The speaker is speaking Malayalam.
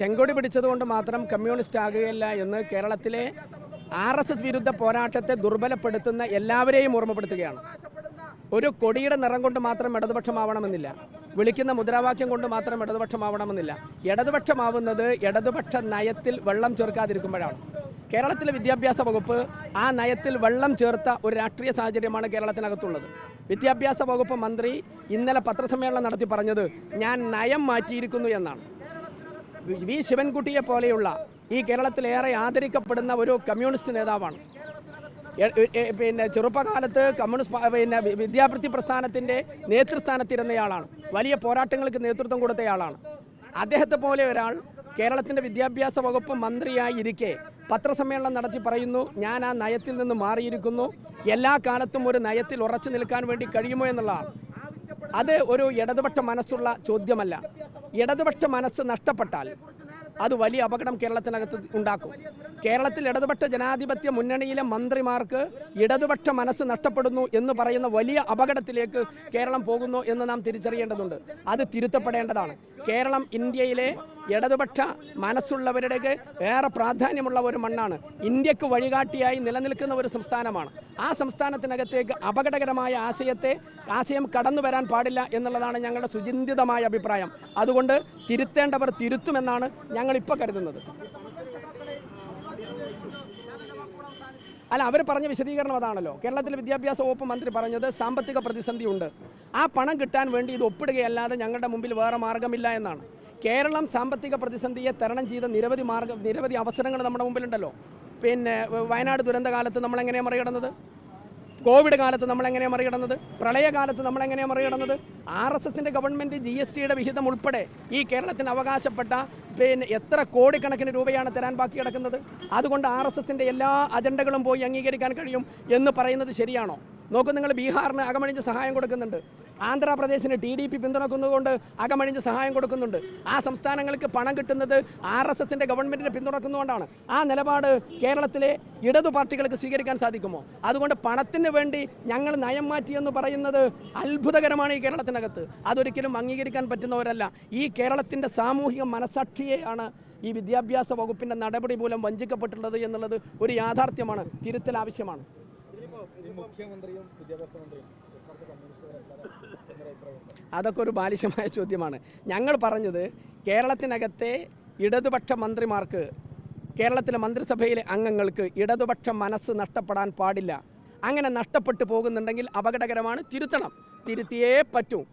ചെങ്കൊടി പിടിച്ചതുകൊണ്ട് മാത്രം കമ്മ്യൂണിസ്റ്റ് ആകുകയില്ല എന്ന് കേരളത്തിലെ ആർ എസ് എസ് വിരുദ്ധ പോരാട്ടത്തെ ദുർബലപ്പെടുത്തുന്ന എല്ലാവരെയും ഓർമ്മപ്പെടുത്തുകയാണ്. ഒരു കൊടിയുടെ നിറം കൊണ്ട് മാത്രം ഇടതുപക്ഷമാവണമെന്നില്ല. വിളിക്കുന്ന മുദ്രാവാക്യം കൊണ്ട് മാത്രം ഇടതുപക്ഷമാവണമെന്നില്ല. ഇടതുപക്ഷമാവുന്നത് ഇടതുപക്ഷ നയത്തിൽ വെള്ളം ചേർക്കാതിരിക്കുമ്പോഴാണ്. കേരളത്തിലെ വിദ്യാഭ്യാസ വകുപ്പ് ആ നയത്തിൽ വെള്ളം ചേർത്ത ഒരു രാഷ്ട്രീയ സാഹചര്യമാണ് കേരളത്തിനകത്തുള്ളത്. വിദ്യാഭ്യാസ വകുപ്പ് മന്ത്രി ഇന്നലെ പത്രസമ്മേളനം നടത്തി പറഞ്ഞത് ഞാൻ നയം മാറ്റിയിരിക്കുന്നു എന്നാണ്. വി ശിവൻകുട്ടിയെ പോലെയുള്ള ഈ കേരളത്തിലേറെ ആദരിക്കപ്പെടുന്ന ഒരു കമ്മ്യൂണിസ്റ്റ് നേതാവാണ്. പിന്നെ ചെറുപ്പകാലത്ത് കമ്മ്യൂണിസ്റ്റ് പിന്നെ വിദ്യാഭ്യർത്ഥി പ്രസ്ഥാനത്തിന്റെ നേതൃസ്ഥാനത്തിരുന്നയാളാണ് വലിയ പോരാട്ടങ്ങൾക്ക് നേതൃത്വം കൊടുത്തയാളാണ് അദ്ദേഹത്തെ പോലെ ഒരാൾ കേരളത്തിന്റെ വിദ്യാഭ്യാസ വകുപ്പ് മന്ത്രിയായി ഇരിക്കെ പത്രസമ്മേളനം നടത്തി പറയുന്നു ഞാൻ ആ നയത്തിൽ നിന്ന് മാറിയിരിക്കുന്നു. എല്ലാ കാലത്തും ഒരു നയത്തിൽ ഉറച്ചു നിൽക്കാൻ വേണ്ടി കഴിയുമോ? എന്നുള്ളതാണ്. അത് ഒരു ഇടതുപക്ഷ മനസ്സുള്ള ചോദ്യമല്ല. ഇടതുപക്ഷ മനസ്സ് നഷ്ടപ്പെട്ടാൽ അത് വലിയ അപകടം കേരളത്തിനകത്ത് ഉണ്ടാക്കും. കേരളത്തിൽ ഇടതുപക്ഷ ജനാധിപത്യ മുന്നണിയിലെ മന്ത്രിമാർക്ക് ഇടതുപക്ഷ മനസ്സ് നഷ്ടപ്പെടുന്നു എന്ന് പറയുന്ന വലിയ അപകടത്തിലേക്ക് കേരളം പോകുന്നു എന്ന് നാം തിരിച്ചറിയേണ്ടതുണ്ട്. അത് തിരുത്തപ്പെടേണ്ടതാണ്. കേരളം ഇന്ത്യയിലെ ഇടതുപക്ഷ മനസ്സുള്ളവരുടെ ഏറെ പ്രാധാന്യമുള്ള ഒരു മണ്ണാണ്. ഇന്ത്യയ്ക്ക് വഴികാട്ടിയായി നിലനിൽക്കുന്ന ഒരു സംസ്ഥാനമാണ്. ആ സംസ്ഥാനത്തിനകത്തേക്ക് അപകടകരമായ ആശയത്തെ ആശയം കടന്നു വരാൻ പാടില്ല എന്നുള്ളതാണ് ഞങ്ങളുടെ സുചിന്തിതമായ അഭിപ്രായം. അതുകൊണ്ട് തിരുത്തേണ്ടവർ തിരുത്തുമെന്നാണ് ഞങ്ങൾ ഇപ്പോൾ കരുതുന്നത്. അല്ല അവർ പറഞ്ഞ വിശദീകരണം അതാണല്ലോ. കേരളത്തിലെ വിദ്യാഭ്യാസ വകുപ്പ് മന്ത്രി പറഞ്ഞത് സാമ്പത്തിക പ്രതിസന്ധിയുണ്ട് ആ പണം കിട്ടാൻ വേണ്ടി ഇത് ഒപ്പിടുകയല്ലാതെ ഞങ്ങളുടെ മുമ്പിൽ വേറെ മാർഗമില്ല എന്നാണ്. കേരളം സാമ്പത്തിക പ്രതിസന്ധിയെ തരണം ചെയ്ത നിരവധി മാർഗ നിരവധി അവസരങ്ങൾ നമ്മുടെ മുമ്പിലുണ്ടല്ലോ. പിന്നെ വയനാട് ദുരന്തകാലത്ത് നമ്മൾ എങ്ങനെയാണ് മറികടന്നത്? കോവിഡ് കാലത്ത് നമ്മൾ എങ്ങനെയാണ് മറികടന്നത്? പ്രളയകാലത്ത് നമ്മൾ എങ്ങനെയാണ് മറികടന്നത്? ആർ എസ് എസിന്റെ ഗവൺമെന്റ് ജി എസ് ടിയുടെ വിഹിതം ഉൾപ്പെടെ ഈ കേരളത്തിന് അവകാശപ്പെട്ട പിന്നെ എത്ര കോടിക്കണക്കിന് രൂപയാണ് തരാൻ ബാക്കി കിടക്കുന്നത്? അതുകൊണ്ട് ആർ എസ് എസിന്റെ എല്ലാ അജണ്ടകളും പോയി അംഗീകരിക്കാൻ കഴിയും എന്ന് പറയുന്നത് ശരിയാണോ? നോക്കൂ നിങ്ങൾ ബീഹാറിന് അകമണിഞ്ഞ് സഹായം കൊടുക്കുന്നുണ്ട്. ആന്ധ്രാപ്രദേശിന് ടി ഡി പി പിന്തുണക്കുന്നതുകൊണ്ട് അകമഴിഞ്ഞ് സഹായം കൊടുക്കുന്നുണ്ട്. ആ സംസ്ഥാനങ്ങൾക്ക് പണം കിട്ടുന്നത് ആർ എസ് എസിന്റെ ഗവൺമെന്റിനെ പിന്തുണക്കുന്നതുകൊണ്ടാണ്. ആ നിലപാട് കേരളത്തിലെ ഇടതു പാർട്ടികൾക്ക് സ്വീകരിക്കാൻ സാധിക്കുമോ? അതുകൊണ്ട് പണത്തിന് വേണ്ടി ഞങ്ങൾ നയം മാറ്റി എന്ന് പറയുന്നത് അത്ഭുതകരമാണ് ഈ കേരളത്തിനകത്ത്. അതൊരിക്കലും അംഗീകരിക്കാൻ പറ്റുന്നവരല്ല. ഈ കേരളത്തിന്റെ സാമൂഹിക മനസാക്ഷിയെയാണ് ഈ വിദ്യാഭ്യാസ വകുപ്പിന്റെ നടപടി മൂലം വഞ്ചിക്കപ്പെട്ടിട്ടുള്ളത് എന്നുള്ളത് ഒരു യാഥാർത്ഥ്യമാണ് തിരുത്തൽ ആവശ്യമാണ്. മുഖ്യമന്ത്രിയും വിദ്യാഭ്യാസ മന്ത്രിയും അഭിപ്രായമുണ്ട് അതൊക്കെ ഒരു ബാലിശമായ ചോദ്യമാണ്. ഞങ്ങൾ പറഞ്ഞത് കേരളത്തിനകത്തെ ഇടതുപക്ഷ മന്ത്രിമാർക്ക് കേരളത്തിലെ മന്ത്രിസഭയിലെ അംഗങ്ങൾക്ക് ഇടതുപക്ഷ മനസ്സ് നഷ്ടപ്പെടാൻ പാടില്ല. അങ്ങനെ നഷ്ടപ്പെട്ടു പോകുന്നുണ്ടെങ്കിൽ അപകടകരമാണ്. തിരുത്തണം. തിരുത്തിയേ പറ്റൂ.